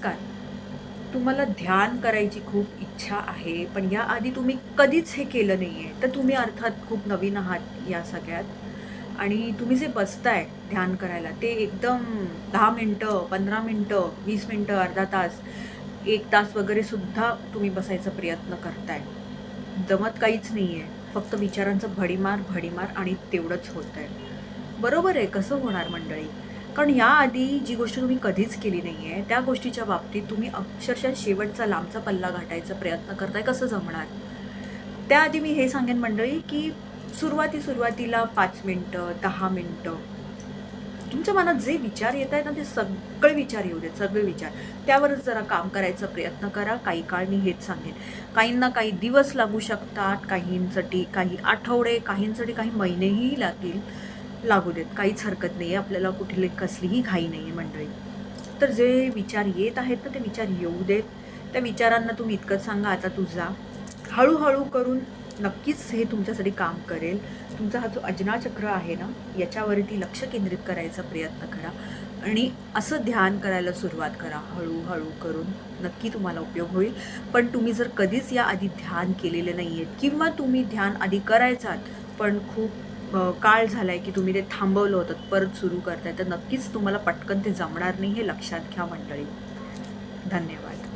नमस्कार. तुम्हाला ध्यान करायची खूप इच्छा आहे पण याआधी तुम्ही कधीच हे केलं नाही आहे तर तुम्ही अर्थात खूप नवीन आहात या सगळ्यात. आणि तुम्ही जे बसताय ध्यान करायला ते एकदम दहा मिनटं पंधरा मिनटं वीस मिनटं अर्धा तास एक तास वगैरे सुद्धा तुम्ही बसायचा प्रयत्न करताय. जमत काहीच नाही आहे फक्त विचारांचं भडीमार भडीमार आणि तेवढंच होत आहे बरोबर आहे कसं होणार मंडळी? कारण याआधी जी गोष्ट तुम्ही कधीच केली नाही आहे त्या गोष्टीच्या बाबतीत तुम्ही अक्षरशः शेवटचा लांबचा पल्ला गाठायचा प्रयत्न करताय कसं जमणार? त्याआधी मी हे सांगेन मंडळी की सुरुवाती सुरुवातीला पाच मिनटं दहा मिनटं तुमच्या मनात जे विचार येत आहेत ना ते सगळे विचार येऊ देत सगळे विचार. त्यावरच जरा काम करायचा प्रयत्न करा. काही काळ मी हेच सांगेन. काहींना काही दिवस लागू शकतात काहींसाठी काही आठवडे काहींसाठी काही महिनेही लागतील. लागू देत. काहीच हरकत नाही आहे आपल्याला कुठली कसलीही घाई नाही आहे मंडळी. तर जे विचार येत आहेत ना ते विचार येऊ देत. त्या विचारांना तुम्ही इतकंच सांगा आता तुझा हळूहळू करून नक्कीच हे तुमच्यासाठी काम करेल. तुमचा हा जो अजनाचक्र आहे ना याच्यावरती लक्ष केंद्रित करायचा प्रयत्न करा. आणि असं ध्यान करायला सुरुवात करा. हळूहळू करून नक्की तुम्हाला उपयोग होईल. पण तुम्ही जर कधीच या आधी ध्यान केलेले नाही आहेत किंवा तुम्ही ध्यान आधी करायचात पण खूप काळ झाला आहे की तुम्ही ते थांबवलं होतं परत सुरू करताय तर नक्कीच तुम्हाला पटकन ते जमणार नाही हे लक्षात घ्या मंडळी. धन्यवाद.